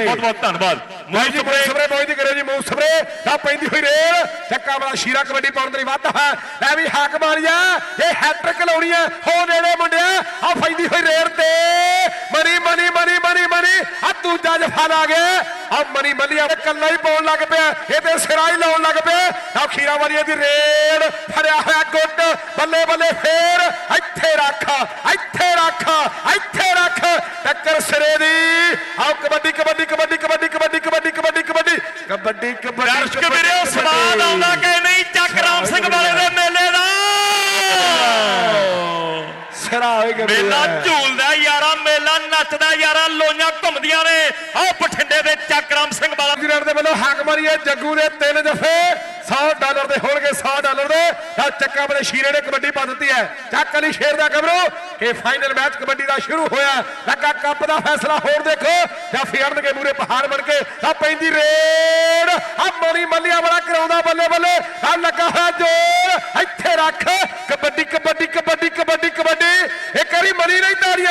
ਬਹੁਤ ਬਹੁਤ ਧੰਨਵਾਦ। ਮੋਈ ਜੀ ਮੂੰਹ ਸਪਰੇ ਮੋਈ ਦੀ ਕਰਿਓ ਜੀ ਮੂੰਹ ਸਪਰੇ ਤਾਂ ਪੈਂਦੀ ਹੋਈ ਰੇਲ ਚੱਕਾ ਵਾਲਾ ਸ਼ੀਰਾ ਕਬੱਡੀ ਪਾਉਣ ਦੇ ਵੱਧ ਹੈ। ਲੈ ਵੀ ਹੱਕ ਮਾਰੀਆ ਇਹ ਹੈਟ੍ਰਿਕ ਲਾਉਣੀ ਹੈ ਹੋ ਨੇੜੇ ਮੁੰਡਿਆ ਆ ਪੈਂਦੀ ਹੋਈ ਰੇਲ ਤੇ। Money money money money money ਆ ਦੂਜਾ ਜਫਾ ਲਾ ਗਿਆ। ਆ ਮਨੀ ਮੱਲੀਆ ਕੱਲਾ ਹੀ ਪਾਉਣ ਲੱਗ ਪਿਆ। ਇਹ ਤੇ ਸਿਰਾ ਹੀ ਲਾਉਣ ਲੱਗ ਪਿਆ। ਆ ਖੀਰਾ ਵਾਲੀ ਦੀ ਰੇਲ ਫੜਿਆ ਹੋਇਆ ਗੁੱਟ। ਬੱਲੇ ਬੱਲੇ ਫੇਰ ਇੱਥੇ ਰੱਖ ਇੱਥੇ ਰੱਖ ਇੱਥੇ ਰੱਖ। ਟੱਕਰ ਸਿਰੇ ਦੀ। ਕਬੱਡੀ ਕਬੱਡੀ ਕਬੱਡੀ ਕਬੱਡੀ ਕਬੱਡੀ ਕਬੱਡੀ ਕਬੱਡੀ ਕਬੱਡੀ ਕਬੱਡੀ ਦਰਸ਼ਕ ਵੀਰੋ ਸਵਾਦ ਆਉਂਦਾ ਕਿ ਨਹੀਂ ਚੱਕ ਰਾਮ ਸਿੰਘ ਵਾਲੇ ਦੇ ਮੇਲੇ ਦਾ ਸਿਰਾ ਹੋਏਗਾ ਮੇਲਾ ਝੂਲਦਾ ਯਾਰਾ ਮੇਲਾ ਨੱਚਦਾ ਯਾਰਾ ਲੋਈਆਂ ਘੁੰਮਦੀਆਂ ਨੇ। ਆਹ ਬਠਿੰਡੇ ਦੇ ਚੱਕ ਰਾਮ ਸਿੰਘ ਵਾਲਾ ਨਿਊਜ਼ੀਲੈਂਡ ਦੇ ਵੱਲੋਂ ਹਾਕ ਮਾਰੀ ਹੈ ਜੱਗੂ ਦੇ ਤਿੰਨ ਜਫੇ। 100 ਡਾਲਰ ਦੇ ਹੋਣਗੇ 100 ਡਾਲਰ ਦੇ। ਤਾਂ ਚੱਕਾ ਬਲੇ ਸ਼ੀਰੇ ਨੇ ਕਬੱਡੀ ਪਾ ਦਿੱਤੀ ਹੈ। ਚੱਕ ਅਲੀ ਸ਼ੇਰ ਦਾ ਗਬਰੂ ਕਿ ਫਾਈਨਲ ਮੈਚ ਕਬੱਡੀ ਦਾ ਸ਼ੁਰੂ ਹੋਇਆ। ਲੱਗਾ ਕੱਪ ਦਾ ਫੈਸਲਾ ਹੋਰ ਦੇਖੋ। ਜਾਂ ਫਿਰਨਗੇ ਮੂਰੇ ਪਹਾੜ ਬਣ ਕੇ ਤਾਂ ਪੈਂਦੀ ਰੇਡ। ਆ ਮਣੀ ਮੱਲੀਆਂ ਬੜਾ ਕਰਾਉਂਦਾ ਬੱਲੇ ਬੱਲੇ। ਆ ਲੱਗਾ ਹੋਇਆ ਜੋਰ மணியினை தாடிய